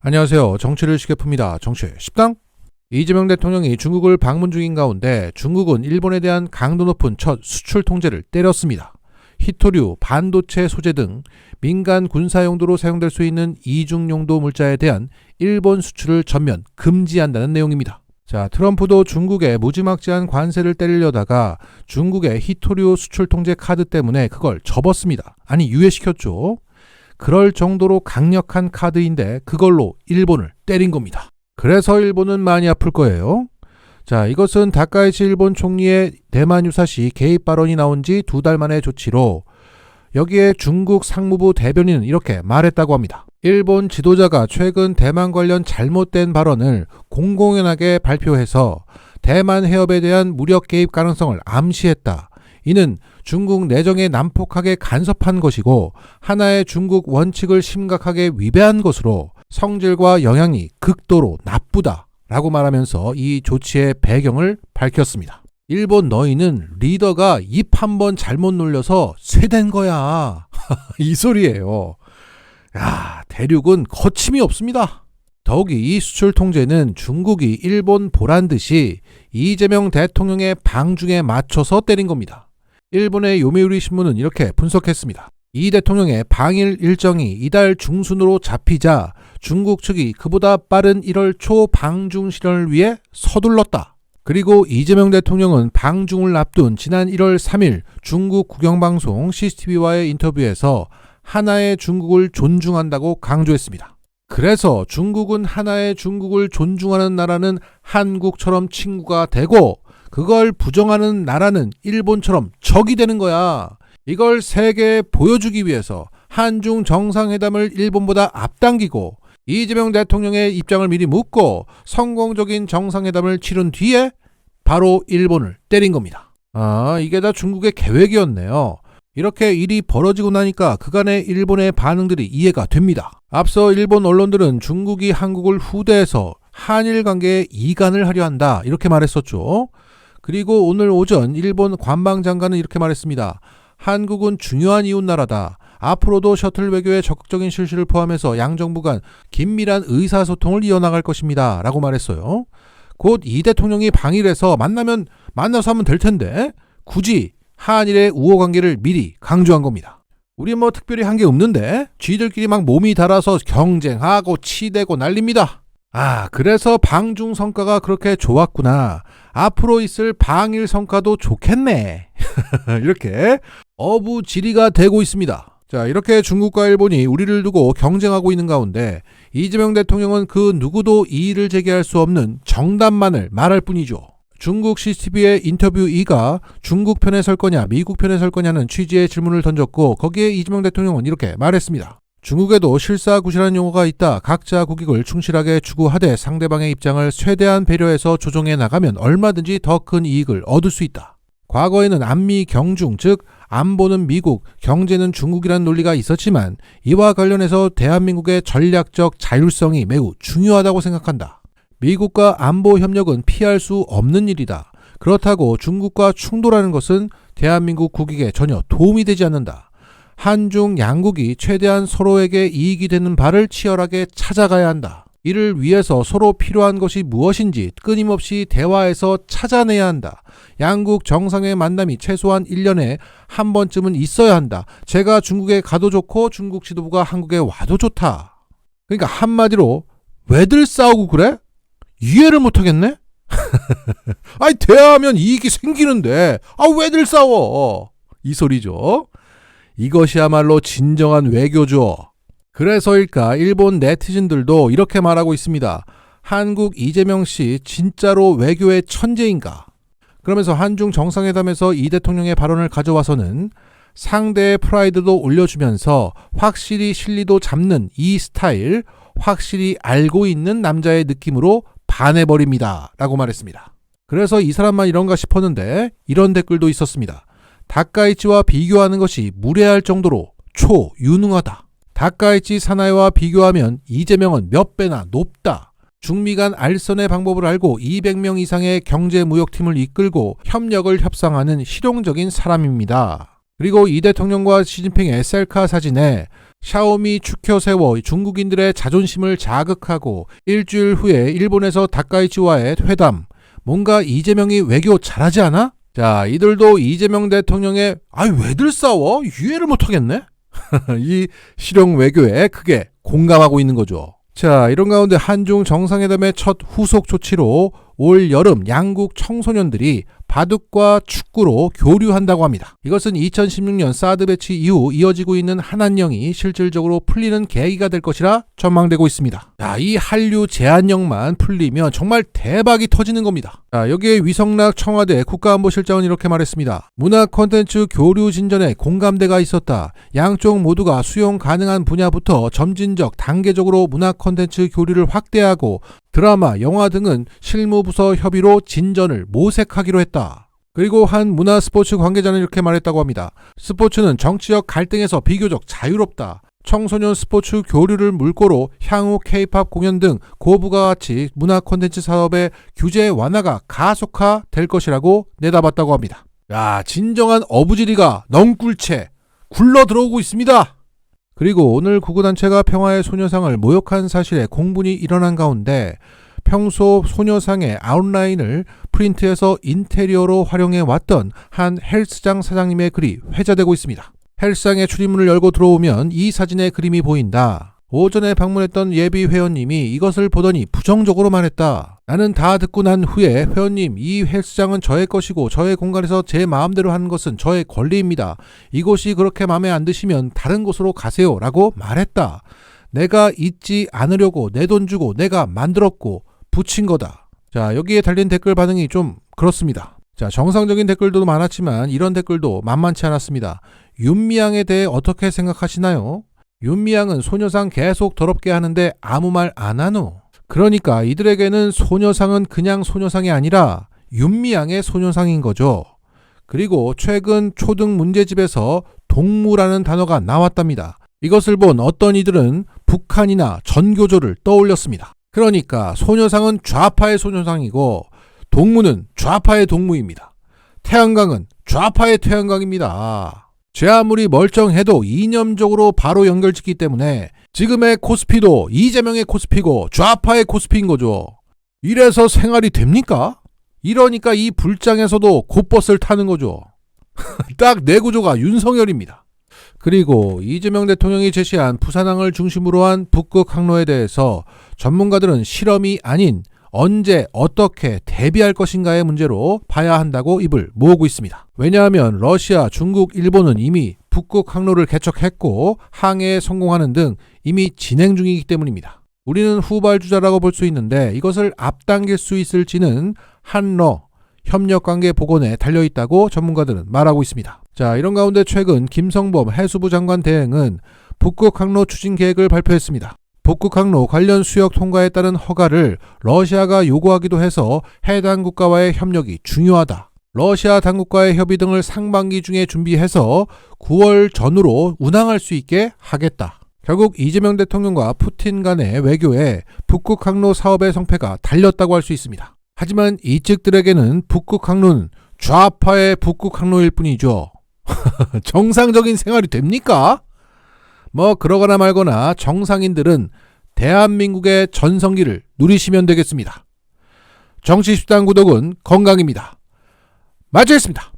안녕하세요. 정치를 시계 풉니다. 정치 10당. 이재명 대통령이 중국을 방문 중인 가운데 중국은 일본에 대한 강도 높은 첫 수출 통제를 때렸습니다. 히토류, 반도체 소재 등 민간 군사 용도로 사용될 수 있는 이중 용도 물자에 대한 일본 수출을 전면 금지한다는 내용입니다. 자, 트럼프도 중국에 무지막지한 관세를 때리려다가 중국의 히토류 수출 통제 카드 때문에 그걸 접었습니다. 아니, 유예시켰죠. 그럴 정도로 강력한 카드인데 그걸로 일본을 때린 겁니다. 그래서 일본은 많이 아플 거예요. 자, 이것은 다카이치 일본 총리의 대만 유사시 개입 발언이 나온 지 두 달 만의 조치로 여기에 중국 상무부 대변인은 이렇게 말했다고 합니다. 일본 지도자가 최근 대만 관련 잘못된 발언을 공공연하게 발표해서 대만 해협에 대한 무력 개입 가능성을 암시했다. 이는 중국 내정에 난폭하게 간섭한 것이고 하나의 중국 원칙을 심각하게 위배한 것으로 성질과 영향이 극도로 나쁘다. 라고 말하면서 이 조치의 배경을 밝혔습니다. 일본 너희는 리더가 입 한 번 잘못 놀려서 쇠된 거야. 이 소리예요. 야, 대륙은 거침이 없습니다. 더욱이 이 수출 통제는 중국이 일본 보란 듯이 이재명 대통령의 방중에 맞춰서 때린 겁니다. 일본의 요미우리 신문은 이렇게 분석했습니다. 이 대통령의 방일 일정이 이달 중순으로 잡히자 중국 측이 그보다 빠른 1월 초 방중 실현을 위해 서둘렀다. 그리고 이재명 대통령은 방중을 앞둔 지난 1월 3일 중국 국영방송 CCTV와의 인터뷰에서 하나의 중국을 존중한다고 강조했습니다. 그래서 중국은 하나의 중국을 존중하는 나라는 한국처럼 친구가 되고 그걸 부정하는 나라는 일본처럼 적이 되는 거야. 이걸 세계에 보여주기 위해서 한중 정상회담을 일본보다 앞당기고 이재명 대통령의 입장을 미리 묻고 성공적인 정상회담을 치른 뒤에 바로 일본을 때린 겁니다. 아, 이게 다 중국의 계획이었네요. 이렇게 일이 벌어지고 나니까 그간의 일본의 반응들이 이해가 됩니다. 앞서 일본 언론들은 중국이 한국을 후대해서 한일 관계에 이간을 하려 한다. 이렇게 말했었죠. 그리고 오늘 오전 일본 관방장관은 이렇게 말했습니다. 한국은 중요한 이웃 나라다. 앞으로도 셔틀 외교의 적극적인 실시를 포함해서 양 정부 간 긴밀한 의사소통을 이어나갈 것입니다. 라고 말했어요. 곧 이 대통령이 방일해서 만나면 만나서 하면 될 텐데 굳이 한일의 우호 관계를 미리 강조한 겁니다. 우리 뭐 특별히 한 게 없는데 쥐들끼리 막 몸이 달아서 경쟁하고 치대고 난립니다. 아, 그래서 방중 성과가 그렇게 좋았구나. 앞으로 있을 방일 성과도 좋겠네. 이렇게 어부지리가 되고 있습니다. 자, 이렇게 중국과 일본이 우리를 두고 경쟁하고 있는 가운데 이재명 대통령은 그 누구도 이의를 제기할 수 없는 정답만을 말할 뿐이죠. 중국 CCTV의 인터뷰 2가 중국 편에 설 거냐, 미국 편에 설 거냐는 취지의 질문을 던졌고 거기에 이재명 대통령은 이렇게 말했습니다. 중국에도 실사구실한 용어가 있다. 각자 국익을 충실하게 추구하되 상대방의 입장을 최대한 배려해서 조정해 나가면 얼마든지 더 큰 이익을 얻을 수 있다. 과거에는 안미 경중, 즉 안보는 미국, 경제는 중국이라는 논리가 있었지만 이와 관련해서 대한민국의 전략적 자율성이 매우 중요하다고 생각한다. 미국과 안보 협력은 피할 수 없는 일이다. 그렇다고 중국과 충돌하는 것은 대한민국 국익에 전혀 도움이 되지 않는다. 한중 양국이 최대한 서로에게 이익이 되는 바를 치열하게 찾아가야 한다. 이를 위해서 서로 필요한 것이 무엇인지 끊임없이 대화에서 찾아내야 한다. 양국 정상의 만남이 최소한 1년에 한 번쯤은 있어야 한다. 제가 중국에 가도 좋고 중국 지도부가 한국에 와도 좋다. 그러니까 한마디로 왜들 싸우고 그래? 이해를 못하겠네? 아니 대화하면 이익이 생기는데 아 왜들 싸워? 이 소리죠. 이것이야말로 진정한 외교죠. 그래서일까 일본 네티즌들도 이렇게 말하고 있습니다. 한국 이재명 씨 진짜로 외교의 천재인가? 그러면서 한중 정상회담에서 이 대통령의 발언을 가져와서는 상대의 프라이드도 올려주면서 확실히 실리도 잡는 이 스타일, 확실히 알고 있는 남자의 느낌으로 반해버립니다. 라고 말했습니다. 그래서 이 사람만 이런가 싶었는데 이런 댓글도 있었습니다. 다카이치와 비교하는 것이 무례할 정도로 초유능하다. 다카이치 사나이와 비교하면 이재명은 몇 배나 높다. 중미 간 알선의 방법을 알고 200명 이상의 경제무역팀을 이끌고 협력을 협상하는 실용적인 사람입니다. 그리고 이 대통령과 시진핑의 셀카 사진에 샤오미 축혀 세워 중국인들의 자존심을 자극하고 일주일 후에 일본에서 다카이치와의 회담. 뭔가 이재명이 외교 잘하지 않아? 자, 이들도 이재명 대통령의 아이 왜들 싸워? 이해를 못하겠네. 이 실용 외교에 크게 공감하고 있는 거죠. 자, 이런 가운데 한중 정상회담의 첫 후속 조치로 올 여름 양국 청소년들이 바둑과 축구로 교류한다고 합니다. 이것은 2016년 사드 배치 이후 이어지고 있는 한한령이 실질적으로 풀리는 계기가 될 것이라 전망되고 있습니다. 자, 이 한류 제한령만 풀리면 정말 대박이 터지는 겁니다. 자, 여기에 위성락 청와대 국가안보실장은 이렇게 말했습니다. 문화 콘텐츠 교류 진전에 공감대가 있었다. 양쪽 모두가 수용 가능한 분야부터 점진적 단계적으로 문화 콘텐츠 교류를 확대하고 드라마, 영화 등은 실무부서 협의로 진전을 모색하기로 했다. 그리고 한 문화 스포츠 관계자는 이렇게 말했다고 합니다. 스포츠는 정치적 갈등에서 비교적 자유롭다. 청소년 스포츠 교류를 물꼬로 향후 K-팝 공연 등 고부가 가치 문화 콘텐츠 사업의 규제 완화가 가속화 될 것이라고 내다봤다고 합니다. 야, 진정한 어부지리가 넝꿀채 굴러 들어오고 있습니다. 그리고 오늘 구구단체가 평화의 소녀상을 모욕한 사실에 공분이 일어난 가운데 평소 소녀상의 아웃라인을 프린트해서 인테리어로 활용해 왔던 한 헬스장 사장님의 글이 회자되고 있습니다. 헬스장의 출입문을 열고 들어오면 이 사진의 그림이 보인다. 오전에 방문했던 예비 회원님이 이것을 보더니 부정적으로 말했다. 나는 다 듣고 난 후에 회원님 이 헬스장은 저의 것이고 저의 공간에서 제 마음대로 하는 것은 저의 권리입니다. 이곳이 그렇게 마음에 안 드시면 다른 곳으로 가세요 라고 말했다. 내가 잊지 않으려고 내 돈 주고 내가 만들었고 붙인 거다. 자 여기에 달린 댓글 반응이 좀 그렇습니다. 자 정상적인 댓글도 많았지만 이런 댓글도 만만치 않았습니다. 윤미향에 대해 어떻게 생각하시나요? 윤미향은 소녀상 계속 더럽게 하는데 아무 말 안 하노. 그러니까 이들에게는 소녀상은 그냥 소녀상이 아니라 윤미향의 소녀상인 거죠. 그리고 최근 초등 문제집에서 동무라는 단어가 나왔답니다. 이것을 본 어떤 이들은 북한이나 전교조를 떠올렸습니다. 그러니까 소녀상은 좌파의 소녀상이고 동무는 좌파의 동무입니다. 태양광은 좌파의 태양광입니다. 제 아무리 멀쩡해도 이념적으로 바로 연결짓기 때문에 지금의 코스피도 이재명의 코스피고 좌파의 코스피인 거죠. 이래서 생활이 됩니까? 이러니까 이 불장에서도 곧버스를 타는 거죠. 딱 내 구조가 윤석열입니다. 그리고 이재명 대통령이 제시한 부산항을 중심으로 한 북극 항로에 대해서 전문가들은 실험이 아닌 언제 어떻게 대비할 것인가의 문제로 봐야 한다고 입을 모으고 있습니다. 왜냐하면 러시아, 중국, 일본은 이미 북극 항로를 개척했고 항해에 성공하는 등 이미 진행 중이기 때문입니다. 우리는 후발주자라고 볼 수 있는데 이것을 앞당길 수 있을지는 한러 협력 관계 복원에 달려 있다고 전문가들은 말하고 있습니다. 자, 이런 가운데 최근 김성범 해수부 장관 대행은 북극 항로 추진 계획을 발표했습니다. 북극 항로 관련 수역 통과에 따른 허가를 러시아가 요구하기도 해서 해당 국가와의 협력이 중요하다. 러시아 당국과의 협의 등을 상반기 중에 준비해서 9월 전후로 운항할 수 있게 하겠다. 결국 이재명 대통령과 푸틴 간의 외교에 북극 항로 사업의 성패가 달렸다고 할 수 있습니다. 하지만 이 측들에게는 북극 항로는 좌파의 북극 항로일 뿐이죠. 정상적인 생활이 됩니까? 뭐 그러거나 말거나 정상인들은 대한민국의 전성기를 누리시면 되겠습니다. 정치식당 구독은 건강입니다. 마치겠습니다.